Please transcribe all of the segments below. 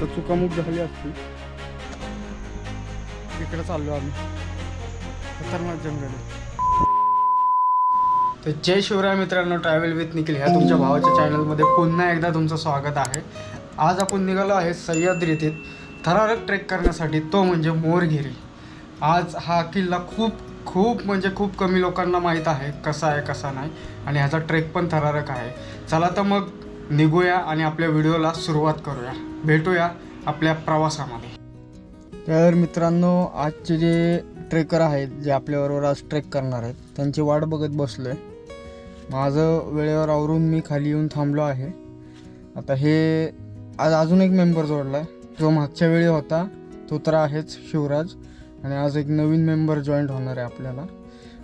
तर चुकामुक झाली असती. इकडे चाललो आम्ही. खतरनाक जंगल आहे. तर जय शिवराय मित्रांनो ट्रॅव्हल विथ निखिल ह्या तुमच्या भावाच्या चॅनलमध्ये पुन्हा एकदा तुमचं स्वागत आहे. आज आपण निघालो आहे सह्याद्रीतील थरारक ट्रेक करण्यासाठी तो म्हणजे मोरगिरी. आज हा किल्ला खूप खूप म्हणजे खूप कमी लोकांना माहीत आहे कसा आहे कसा नाही. आणि ह्याचा ट्रेक पण थरारक आहे. चला तर मग निघूया आणि आपल्या व्हिडिओला सुरुवात करूया. भेटूया आपल्या प्रवासामध्ये. तर मित्रांनो आजचे जे ट्रेकर आहेत जे आपल्याबरोबर आज ट्रेक करणार आहेत त्यांची वाट बघत बसलो आहे माझं वेळेवर आवरून मी खाली येऊन थांबलो आहे. आता हे आज अजून एक मेंबर जोडला आहे जो मागच्या वेळी होता तो तर आहेच शिवराज. आणि आज एक नवीन मेंबर जॉईंट होणार आहे आपल्याला.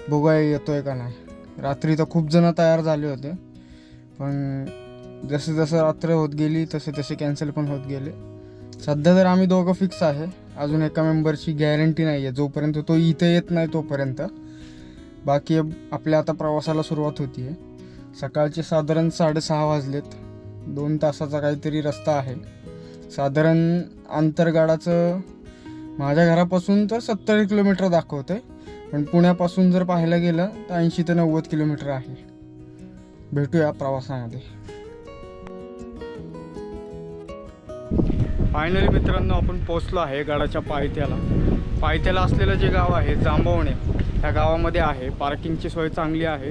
बघूया येतोय का नाही. रात्री तर खूप जण तयार झाले होते. पण जसं जसं रात्र होत गेली तसे तसे कॅन्सल पण होत गेले. सध्या तर आम्ही दोघं फिक्स आहे. अजून एका मेंबरची गॅरंटी नाही आहे जोपर्यंत तो इथे येत नाही तोपर्यंत. बाकी आपल्या आता प्रवासाला सुरुवात होती आहे सकाळचे साधारण साडेसहा वाजलेत. दोन तासाचा काहीतरी रस्ता आहे. साधारण आंतरगाडाचं माझ्या घरापासून तर सत्तर किलोमीटर दाखवतं आहे पण पुण्यापासून जर पाहायला गेलं तर ऐंशी ते नव्वद किलोमीटर आहे. भेटूया प्रवासामध्ये. फायनली मित्रांनो आपण पोचलो आहे गडाच्या पायथ्याला. पायथ्याला असलेलं जे गाव आहे जांभवणे त्या गावामध्ये आहे. पार्किंगची सोय चांगली आहे.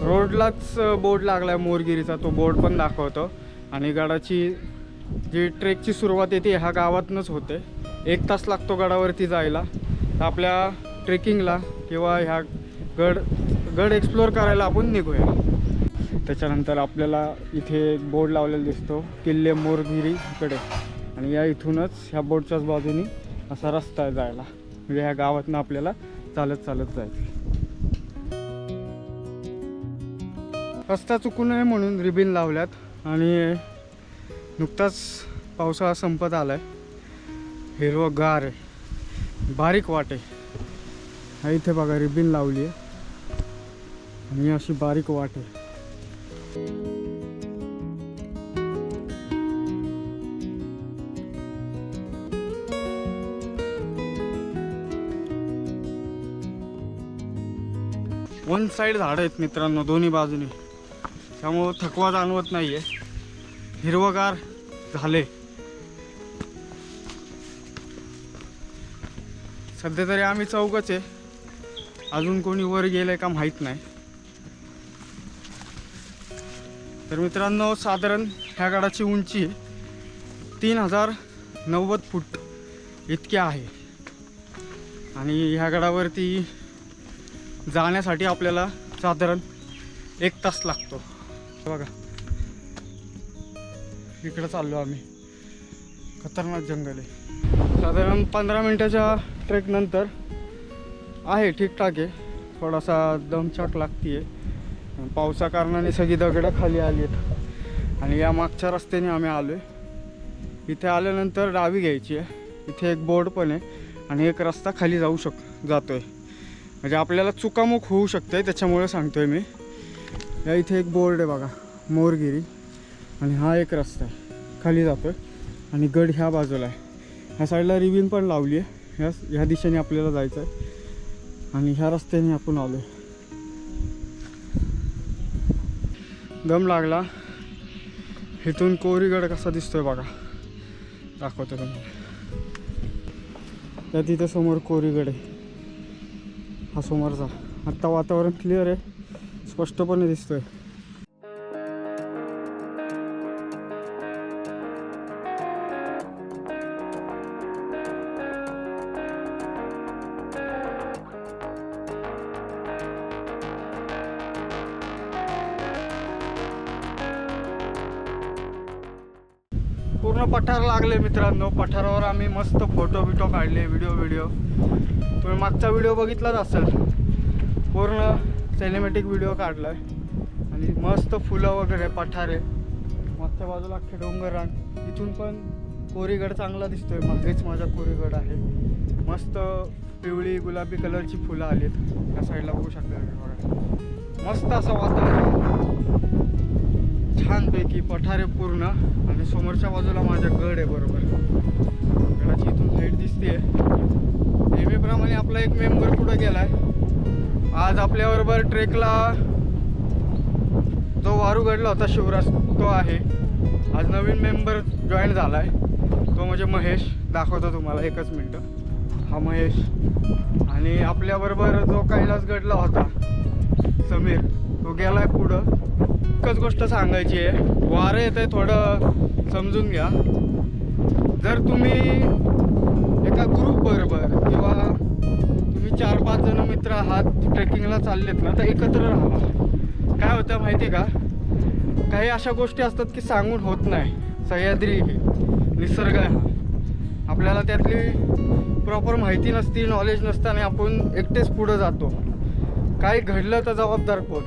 रोडलाच बोर्ड लागला आहे मोरगिरीचा तो बोर्ड पण दाखवतो. आणि गडाची जी ट्रेकची सुरुवात येते ह्या गावातूनच होते. एक तास लागतो गडावरती जायला. तर आपल्या ट्रेकिंगला किंवा ह्या गड गड एक्सप्लोअर करायला आपण निघूया. त्याच्यानंतर आपल्याला इथे एक बोर्ड लावलेला दिसतो. किल्ले मोरगिरी इकडे. आणि या इथूनच ह्या बोटच्याच बाजूनी असा रस्ता आहे जायला. म्हणजे ह्या गावातनं आपल्याला चालत चालत जायचं. रस्ता चुकू नये म्हणून रिबिन लावल्यात आणि नुकताच पावसाळा संपत आलाय. हिरवं गार आहे. बारीक वाट आहे. इथे बघा रिबिन लावली आहे आणि अशी बारीक वाट आहे. वन साईड झाडं आहेत मित्रांनो दोन्ही बाजूनी. त्यामुळं थकवा जाणवत नाही आहे हिरवगार झाले. सध्या तरी आम्ही चौकच आहे. अजून कोणी वर गेलंय का माहीत नाही. तर मित्रांनो साधारण ह्या गडाची उंची तीन हजार नव्वद फूट इतकी आहे. आणि ह्या गडावरती जाण्यासाठी आपल्याला साधारण एक तास लागतो. बघा. इकडं चाललो आम्ही. खतरनाक जंगल आहे. साधारण पंधरा मिनटाच्या ट्रेकनंतर आहे ठीकठाक आहे. थोडासा दमछाक लागते आहे पावसा कारणाने सगळी दगडं खाली आली आहेत आणि या मागच्या रस्त्याने आम्ही आलो आहे इथे आल्यानंतर डावी घ्यायची आहे. इथे एक बोर्ड पण आहे. आणि एक रस्ता खाली जाऊ शक जातो आहे म्हणजे आपल्याला चुकामुक होऊ शकते त्याच्यामुळे सांगतो आहे मी. या इथे एक बोर्ड आहे बघा मोरगिरी. आणि हा एक रस्ता आहे. खाली जातो आहे आणि गड ह्या बाजूला आहे. ह्या साईडला रिबिन पण लावली आहे. ह्या ह्या दिशेने आपल्याला जायचं आहे आणि ह्या रस्त्याने आपण आलो आहे दम लागला. इथून कोरीगड कसा दिसतोय बघा. दाखवतो तुम्हाला. त्या तिथं समोर कोरीगड आहे. हा समोरचा. आत्ता वातावरण क्लिअर आहे. स्पष्टपणे दिसतोय. आम्ही मस्त फोटो बिटो काढले व्हिडिओ व्हिडिओ तुम्ही मागचा व्हिडिओ बघितलाच असेल. पूर्ण सिनेमॅटिक व्हिडिओ काढला आहे आणि मस्त फुलं वगैरे पठारे. मागच्या बाजूला अख्खे डोंगर रान इथून पण कोरीगड चांगला दिसतोय. मागेच माझा कोरीगड आहे. मस्त पिवळी गुलाबी कलरची फुलं आली आहेत या साईडला बघू शकता मस्त असं वातावरण. छानपैकी पठारे पूर्ण. आणि समोरच्या बाजूला माझ्या गड आहे बरोबर. गडाची इथून हाईट दिसते नेहमीप्रमाणे आपला एक मेंबर कुठं गेलाय. आज आपल्याबरोबर ट्रेकला जो वारू घडला होता शिवराज तो आहे. आज नवीन मेंबर जॉईन झाला आहे तो म्हणजे महेश. दाखवतो तुम्हाला एकच मिनटं. हा महेश. आणि आपल्याबरोबर जो कैलास घडला होता समीर तो गेलाय पुढं. एकच गोष्ट सांगायची आहे. वारं येत आहे थोडं समजून घ्या. जर तुम्ही एका ग्रुप बरोबर किंवा तुम्ही चार पाच जण मित्र आहात ट्रेकिंगला चाललेत ना तर एकत्र राहा. काय होतं माहिती आहे का? काही अशा गोष्टी असतात की सांगून होत नाही. सह्याद्री निसर्ग आहे. हा आपल्याला त्यातली प्रॉपर माहिती नसती नॉलेज नसतं आणि आपण एकटेच पुढं जातो. काही घडलं तर जबाबदार कोण?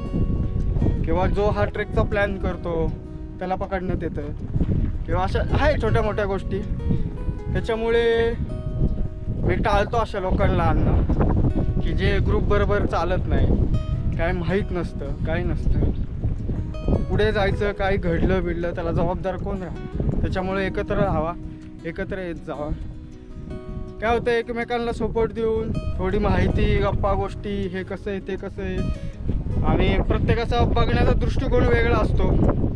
किंवा जो हा ट्रेकचा प्लॅन करतो त्याला पकडण्यात येतं. किंवा अशा आहे छोट्या मोठ्या गोष्टी. त्याच्यामुळे मी टाळतो अशा लोकांना आणणं की जे ग्रुप बरोबर चालत नाही. काय माहीत नसतं काय नसतं. पुढे जायचं काय घडलं बिडलं त्याला जबाबदार कोण राहा त्याच्यामुळे एकत्र राहावा एकत्र येत जावा. काय होतं एकमेकांना सपोर्ट देऊन थोडी माहिती गप्पा गोष्टी हे कसं आहे ते कसं आहे. आणि प्रत्येकाचा बघण्याचा दृष्टिकोन वेगळा असतो.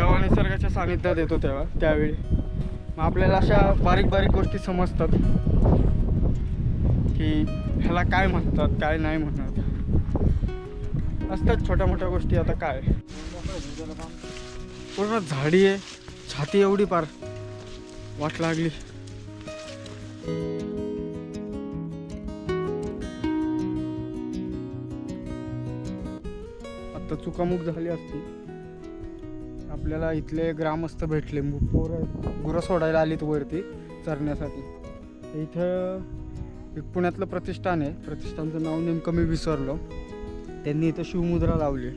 तेव्हा निसर्गाच्या सानिध्यात येतो तेव्हा त्यावेळी. मग आपल्याला अशा बारीक बारीक गोष्टी समजतात की ह्याला काय म्हणतात काय नाही म्हणतात असतात छोट्या मोठ्या गोष्टी आता काय? पूर्ण झाडी आहे छाती एवढी पार वाट लागली. आता चुकामुक झाली असती. आपल्याला इथले ग्रामस्थ भेटले. पोर पोरं गुरं सोडायला आलीत वरती चरण्यासाठी. इथं एक पुण्यातलं प्रतिष्ठान आहे. प्रतिष्ठानचं नाव नेमकं मी विसरलो. त्यांनी इथं शिवमुद्रा लावली.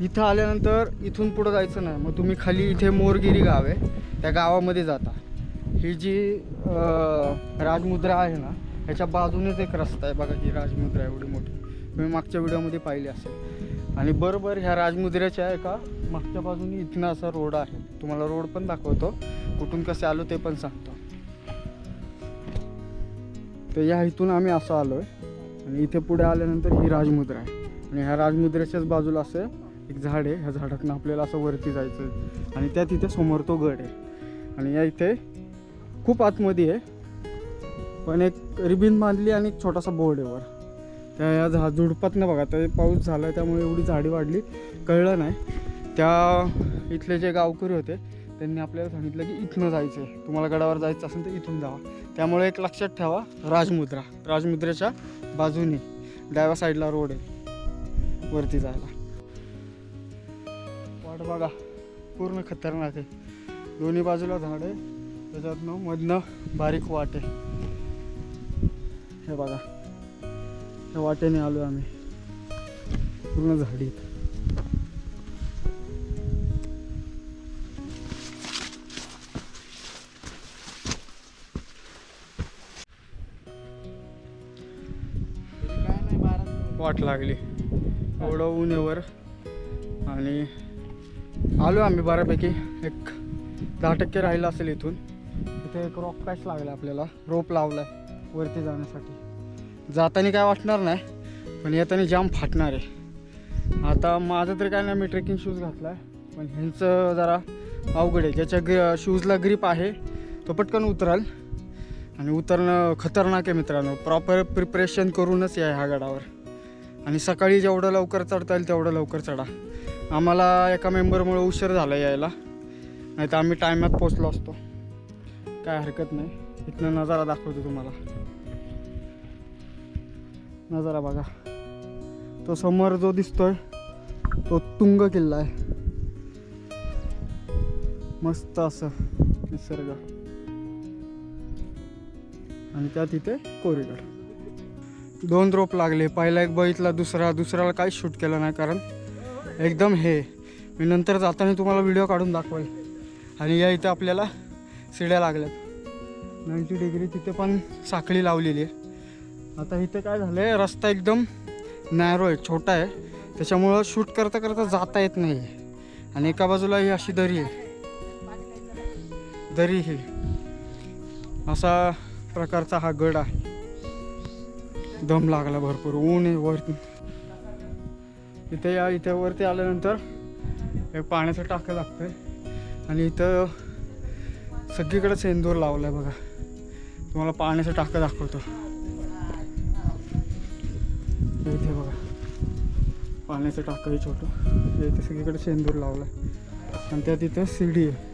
इथं आल्यानंतर इथून पुढं जायचं नाही. मग तुम्ही खाली इथे मोरगिरी गाव आहे. त्या गावामध्ये जाता. ही जी राजमुद्रा आहे ना ह्याच्या बाजूनेच एक रस्ता आहे. बघा ही राजमुद्रा एवढी मोठी. तुम्ही मागच्या व्हिडिओमध्ये पाहिली असेल. आणि बरोबर ह्या राजमुद्रेच्या एका मागच्या बाजूने इथनं असा रोड आहे. तुम्हाला रोड पण दाखवतो. कुठून कसे आलो ते पण सांगतो. तर या इथून आम्ही असं आलो आहे आणि इथे पुढे आल्यानंतर ही राजमुद्रा आहे. आणि ह्या राजमुद्रेच्याच बाजूला असं एक झाड आहे. ह्या झाडातनं आपल्याला असं वरती जायचं आहे आणि त्या तिथे समोर तो गड आहे. आणि या इथे खूप आतमध्ये आहे. पण एक रिबिन बांधली आणि एक छोटासा बोर्ड आहे वर. त्या या झा झुडपातनं बघा तर पाऊस झाला त्यामुळे एवढी झाडी वाढली कळलं नाही. त्या इथले जे गावकरी होते त्यांनी आपल्याला सांगितलं की इथनं जायचं आहे तुम्हाला गडावर जायचं असेल तर इथून जावा. त्यामुळे एक लक्षात ठेवा राजमुद्रा. राजमुद्रेच्या बाजूने डाव्या साईडला रोड आहे वरती जायला. वाट बघा पूर्ण खतरनाक आहे. दोन्ही बाजूला झाड आहे त्याच्यातनं मधनं बारीक वाट आहे. हे बघा. त्या वाटेने आलो आम्ही. पूर्ण झाडी वाट लागली. एवढं ऊन येवर आणि आलो आम्ही बऱ्यापैकी. एक दहा टक्के राहिलं असेल इथून. इथे एक रॉक पॅच लागला आपल्याला. रोप लावला आहे वरती जाण्यासाठी. जाताना काय वाटणार नाही पण येताना जाम फाटणार आहे. आता माझं तरी काय नाही मी ट्रेकिंग शूज घातला आहे पण ह्यांचं जरा अवघड आहे. ज्याच्या ग्र शूजला ग्रीप आहे तो पटकन उतराल. आणि उतरणं खतरनाक आहे मित्रांनो. प्रॉपर प्रिपरेशन करूनच या ह्या गडावर. आणि सकाळी जेवढं लवकर चढता येईल तेवढं लवकर चढा. आम्हाला एका मेंबरमुळे उशीर झाला यायला. नाही तर आम्ही टायमात पोचलो असतो. काय हरकत नाही. इथनं नजारा दाखवतो तुम्हाला. नजारा बघा. तो समोर जो दिसतोय तो तुंग किल्ला आहे. मस्त असं निसर्ग. आणि त्या तिथे कोरिडॉर. दोन रोप लागले. पहिला एक बघितला दुसरा दुसऱ्याला काहीच शूट केलं नाही कारण एकदम हे. मी नंतर जाताना तुम्हाला व्हिडिओ काढून दाखवेल. आणि या इथे आपल्याला शिड्या लागल्यात. नाईंटी डिग्री तिथे पण साखळी लावलेली आहे. आता इथे काय झालं आहे रस्ता एकदम नॅरो आहे छोटा आहे. त्याच्यामुळं शूट करता करता जाता येत नाही. आणि एका बाजूला ही अशी दरी आहे. दरी ही. असा प्रकारचा हा गड आहे. दम लागला भरपूर. ऊन आहे वरती इथे या इथे वरती आल्यानंतर एक पाण्याचं टाकं लागतंय. आणि इथं सगळीकडे सेंदूर लावलाय बघा. तुम्हाला पाण्याचं टाकं दाखवतो. पाण्याचं टाकं आहे छोटं. इथे सगळीकडे सेंदूर आहे आणि त्यात तिथं शिडी आहे.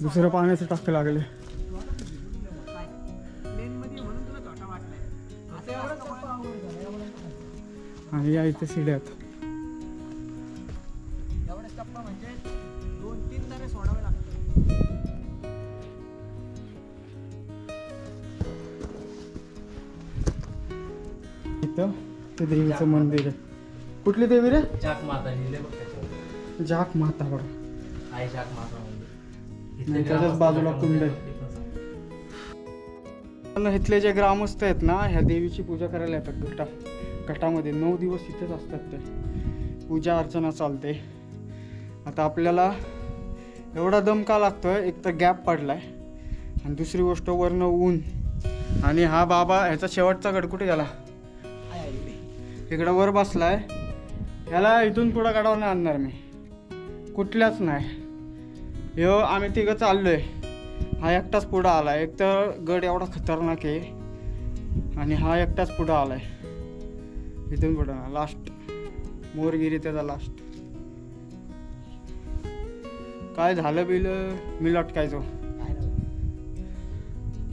दुसरं पाण्याचं टाकं लागले. आणि या इथे शिड्यात इथं ते देवीचं मंदिर आहे. कुठली देवी रे? जाक माता लिहिले बघ त्याच्यावर जाक माता बघा. आई जाक माता नाही, त्याच्याच बाजूला कुंड आहे. पण इथले जे ग्रामस्थ आहेत ना ह्या देवीची पूजा करायला येतात गटा गटामध्ये नऊ दिवस इथेच असतात ते. पूजा अर्चना चालते. आता आपल्याला एवढा दम का लागतोय एक तर गॅप पडलाय. आणि दुसरी गोष्ट वरनं ऊन. आणि हा बाबा ह्याचा शेवटचा गड कुठे गेला? इकडं वर बसलाय. ह्याला इथून पुढं काढावं नाही आणणार मी. कुठल्याच नाही. ह्यो आम्ही तिघं चाललोय. हा एकटाच पुढं आलाय. एक तर गड एवढा खतरनाक आहे. आणि हा एकटाच पुढं आलाय. इथून पुढं लास्ट मोरगिरी त्याचा लास्ट काय झालं बिल? मी लटकायचो.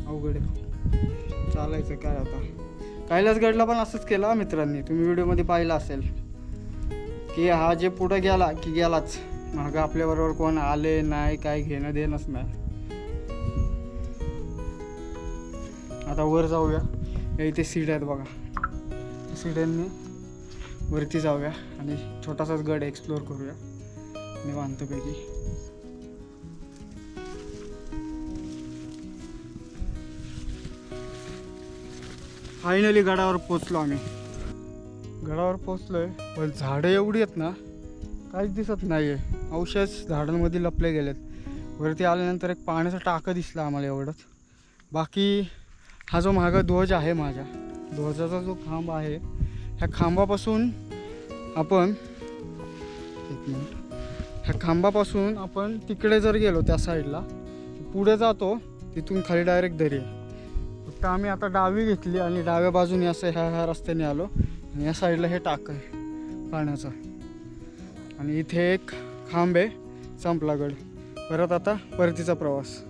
अवघड चालायचं काय आता? कैलासगडला पण असंच केलं मित्रांनी. तुम्ही व्हिडिओमध्ये पाहिलं असेल. की हा जे पुढं गेला की गेलाच. मग आपल्याबरोबर कोण आले नाही काय घेणं देणंच नाही. आता वर जाऊया. या इथे सीट आहेत बघा. सीड्यांनी वरती जाऊया आणि छोटासाच गड एक्सप्लोअर करूया. निवांतपैकी. फायनली गडावर पोचलो आम्ही. गडावर पोचलोय पण झाडं एवढी आहेत ना काहीच दिसत नाही आहे औषध झाडांमध्ये लपले गेलेत. वरती आल्यानंतर एक पाण्याचा टाकं दिसला आम्हाला एवढंच. बाकी हा जो मागं ध्वज आहे माझ्या ध्वजाचा जो खांब आहे ह्या खांबापासून आपण एक मिनिट. ह्या खांबापासून आपण तिकडे जर गेलो त्या साईडला पुढे जातो तिथून खाली डायरेक्ट दरी आहे. तर आम्ही आता डावी घेतली आणि डाव्या बाजूने असं ह्या ह्या रस्त्याने आलो. आणि या साईडला हे टाक आहे पाण्याचं. आणि इथे एक खांब आहे संपलागड परत आता परतीचा प्रवास.